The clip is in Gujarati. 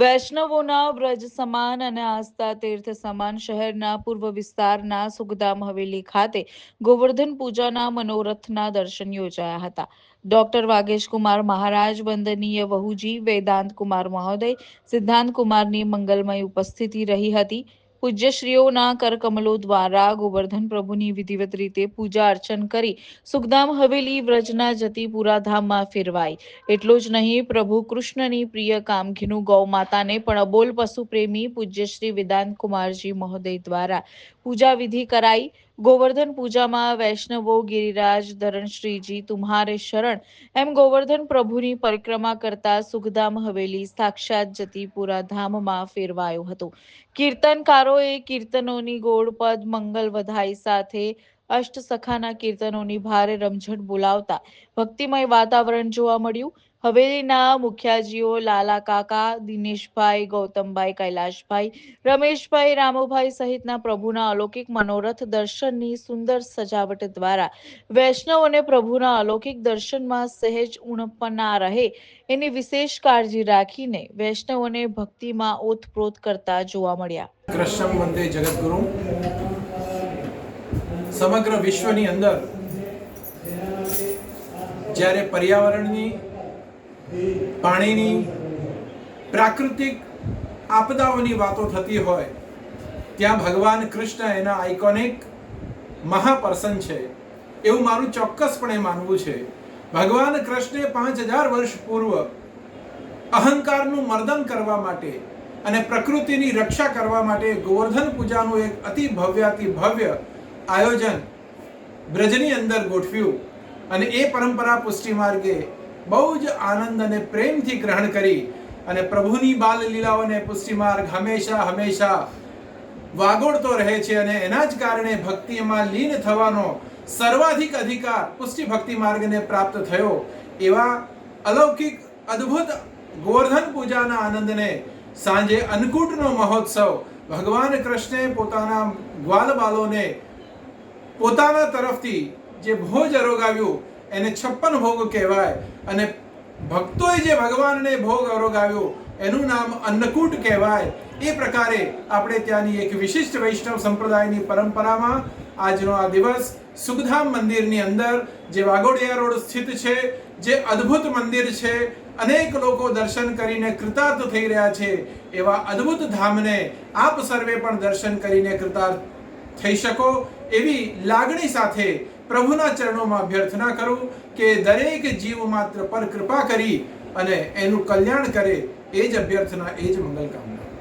વૈષ્ણવોના વ્રજ સમાન અને આસ્થા તીર્થ સમાન શહેરના પૂર્વ વિસ્તારના સુખધામ હવેલી ખાતે ગોવર્ધન પૂજાના મનોરથના દર્શન યોજાયા હતા. ડોક્ટર વાગેશ કુમાર મહારાજ, વંદનીય વહુજી, વેદાંત કુમાર મહોદય, સિદ્ધાંત કુમારની મંગલમય ઉપસ્થિતિ રહી હતી. પૂજ્યશ્રીઓના કરકમલો દ્વારા ગોવર્ધન પ્રભુની વિધિવત રીતે પૂજા અર્ચન કરી સુખધામ હવેલી વ્રજના જતી પુરાધામમાં ફેરવાઈ. એટલું જ નહીં, પ્રભુ કૃષ્ણની પ્રિય કામઘીનું ગૌ માતાને પણ અબોલ પશુ પ્રેમી પૂજ્યશ્રી વેદાંત કુમારજી મહોદય દ્વારા પૂજા વિધિ કરાઈ. ગોવર્ધન પૂજામાં વૈષ્ણવો, ગિરિરાજ, ધરણશ્રીજી, તુમ્હારે શરણ એમ ગોવર્ધન પ્રભુની પરિક્રમા કરતા સુખધામ હવેલી સાક્ષાત જતીપુરા ધામમાં ફેરવાયો હતો. કીર્તનકારોએ કીર્તનોની ગોળપદ મંગલ વધાઈ સાથે અષ્ટ સખાના કીર્તનોની ભારે રમઝટ બોલાવતા ભક્તિમય વાતાવરણ જોવા મળ્યું. હવેલીના મુખ્યાજીઓ લાલા કાકા, દિનેશભાઈ, ગૌતમભાઈ, કૈલાશભાઈ, રમેશભાઈ, રામુભાઈ સહિતના પ્રભુના અલૌકિક મનોરથ દર્શનની સુંદર સજાવટ દ્વારા વૈષ્ણવોને પ્રભુના અલૌકિક દર્શનમાં સહેજ ઉણપના રહે એની વિશેષ કાળજી રાખીને વૈષ્ણવોને ભક્તિમાં ઓતપ્રોત કરતા જોવા મળ્યા. કૃષ્ણ મંદિર જગદગુરુ. સમગ્ર વિશ્વની અંદર જ્યારે પર્યાવરણની, પાણીની, પ્રાકૃતિક આપદાઓની વાતો થતી હોય, ત્યાં ભગવાન કૃષ્ણ એના આઇકોનિક મહાપર્સન છે. એવું મારું ચોક્કસપણે માનવું છે. ભગવાન કૃષ્ણે પાંચ હજાર વર્ષ પૂર્વ અહંકારનું મર્દન કરવા માટે અને પ્રકૃતિની રક્ષા કરવા માટે ગોવર્ધન પૂજાનું એક અતિ ભવ્યાતિ ભવ્ય આયોજન બ્રજની અંદર ગોઠવ્યું અને એ પરંપરા પુષ્ટિ માર્ગે બહુ જ આનંદ અને પ્રેમથી ગ્રહણ કરી અને પ્રભુની બાલ લીલાઓને પુષ્ટિ માર્ગ હંમેશા હંમેશા વાગોળતો રહે છે અને એના જ કારણે ભક્તિમાં લીન થવાનો સર્વાધિક અધિકાર પુષ્ટિ ભક્તિ માર્ગને પ્રાપ્ત થયો એવા અલૌકિક અદ્ભુત ગોવર્ધન પૂજાના આનંદને સાંજે અન્નકૂટનો મહોત્સવ ભગવાન કૃષ્ણે પોતાના ગ્વાલ બાલોને પોતાના તરફથી જે ભોજ અરોગાવ્યું, એને છપ્પન ભોગ કહેવાય અને ભક્તોએ જે ભગવાનને ભોગ અરોગાવ્યો, એનું નામ અન્નકૂટ કહેવાય. એ પ્રકારે આપણે ત્યાંની એક વિશિષ્ટ વૈષ્ણવ સંપ્રદાયની પરંપરામાં આજનો આ દિવસ સુખધામ મંદિરની અંદર જે વાગોડિયા રોડ સ્થિત છે, જે અદ્ભુત મંદિર છે, અનેક લોકો દર્શન કરીને કૃતાર્થ થઈ રહ્યા છે. એવા અદ્ભુત ધામને આપ સર્વે પણ દર્શન કરીને કૃતાર્થ થઈ શકો એવી લાગણી સાથે પ્રભુના ચરણોમાં અભ્યર્થના કરું કે દરેક જીવ માત્ર પર કૃપા કરી અને એનું કલ્યાણ કરે એ જ અભ્યર્થના, એ જ મંગલ કામના.